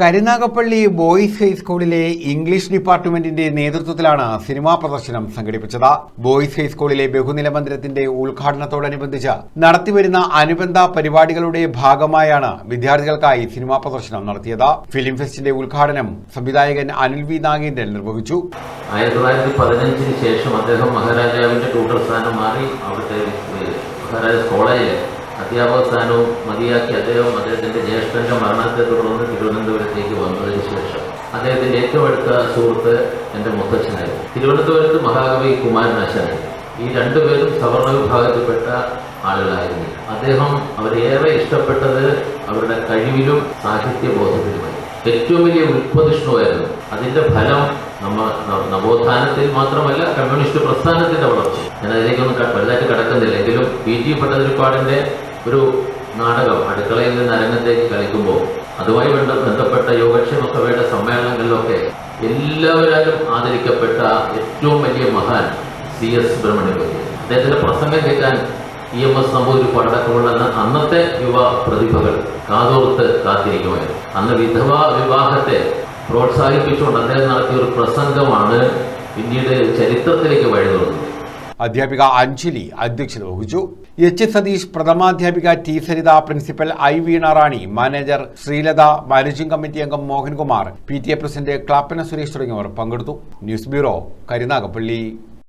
Karunagappally boys ഹൈസ്കൂളിലെ English ഡിപ്പാർട്ട്മെന്റിന്റെ നേതൃത്വത്തിലാണ് സിനിമാ പ്രദർശനം സംഘടിപ്പിച്ചത്. ബോയ്സ് ഹൈസ്കൂളിലെ ബഹുനില മന്ദിരത്തിന്റെ ഉദ്ഘാടനത്തോടനുബന്ധിച്ച് നടത്തിവരുന്ന അനുബന്ധ പരിപാടികളുടെ ഭാഗമായാണ് വിദ്യാർത്ഥികൾക്കായി സിനിമാ പ്രദർശനം നടത്തിയത്. ഫിലിം ഫെസ്റ്റിന്റെ ഉദ്ഘാടനം സംവിധായകൻ അനിൽ വി നാഗേന്ദ്രൻ നിർവഹിച്ചു. ആയിരത്തി തൊള്ളായിരത്തി പതിനഞ്ചിന് ശേഷം അദ്ദേഹം മഹാരാജാവിന്റെ ട്യൂട്ടർ സ്ഥാനം മാറി അവിടുത്തെ മഹാരാജാസ് കോളേജിലെ അധ്യാപക സ്ഥാനവും മതിയാക്കി അദ്ദേഹം അദ്ദേഹത്തിന്റെ ജ്യേഷ്ഠന്റെ മരണത്തെ തുടർന്ന് തിരുവനന്തപുരത്തേക്ക് വന്നതിന് ശേഷം അദ്ദേഹത്തിന്റെ ഏറ്റവും അടുത്ത സുഹൃത്ത് എന്റെ മുത്തച്ഛനായിരുന്നു. തിരുവനന്തപുരത്ത് മഹാകവി കുമാരനാശാനായിരുന്നു ഈ രണ്ടുപേരും സവർണ വിഭാഗത്തിൽപ്പെട്ട ആളുകളായിരുന്നു അദ്ദേഹം അവരേറെ ഇഷ്ടപ്പെട്ടത് അവരുടെ കഴിവിലും സാഹിത്യബോധത്തിലുമായി. ഏറ്റവും വലിയ ഉത്പതിഷ്ണുവായിരുന്നു അതിന്റെ ഫലം നമ്മ നവോത്ഥാനത്തിൽ മാത്രമല്ല കമ്മ്യൂണിസ്റ്റ് പ്രസ്ഥാനത്തിന്റെ വളർച്ച. ഞാൻ അതിലേക്കൊന്നും വലുതായിട്ട് കടക്കുന്നില്ല. എങ്കിലും പി. ജി. ഭട്ടതിരിപ്പാടിന്റെ ഒരു നാടകം അടുക്കളയിൽ നിന്ന് അരങ്ങത്തേക്ക് കളിക്കുമ്പോൾ അതുമായി ബന്ധം ബന്ധപ്പെട്ട യോഗക്ഷേമ സഭയുടെ സമ്മേളനങ്ങളിലൊക്കെ എല്ലാവരാലും ആദരിക്കപ്പെട്ട ഏറ്റവും വലിയ മഹാൻ സി എസ് ബ്രഹ്മണ്യപതി അദ്ദേഹത്തിന്റെ പ്രസംഗം കേൾക്കാൻ ഇ എം എസ് നമ്പൂതിരിപ്പാട് അടക്കമുള്ള അന്നത്തെ യുവ പ്രതിഭകൾ കാതോർത്ത് കാത്തിരിക്കുമായിരുന്നു അന്ന് വിധവാ വിവാഹത്തെ പ്രോത്സാഹിപ്പിച്ചുകൊണ്ട് അദ്ദേഹം നടത്തിയ ഒരു പ്രസംഗമാണ് പിന്നീട് ചരിത്രത്തിലേക്ക് വഴി തുറന്നത് അധ്യാപിക അഞ്ജലി അധ്യക്ഷത വഹിച്ചു. H. Satheesh പ്രഥമാധ്യാപിക T. Saritha principal I. Veena Rani manager Sreelatha managing committee അംഗം Mohankumar P. T. A president Clappana Suresh തുടങ്ങിയവർ പങ്കെടുത്തു. News bureau Karunagappally.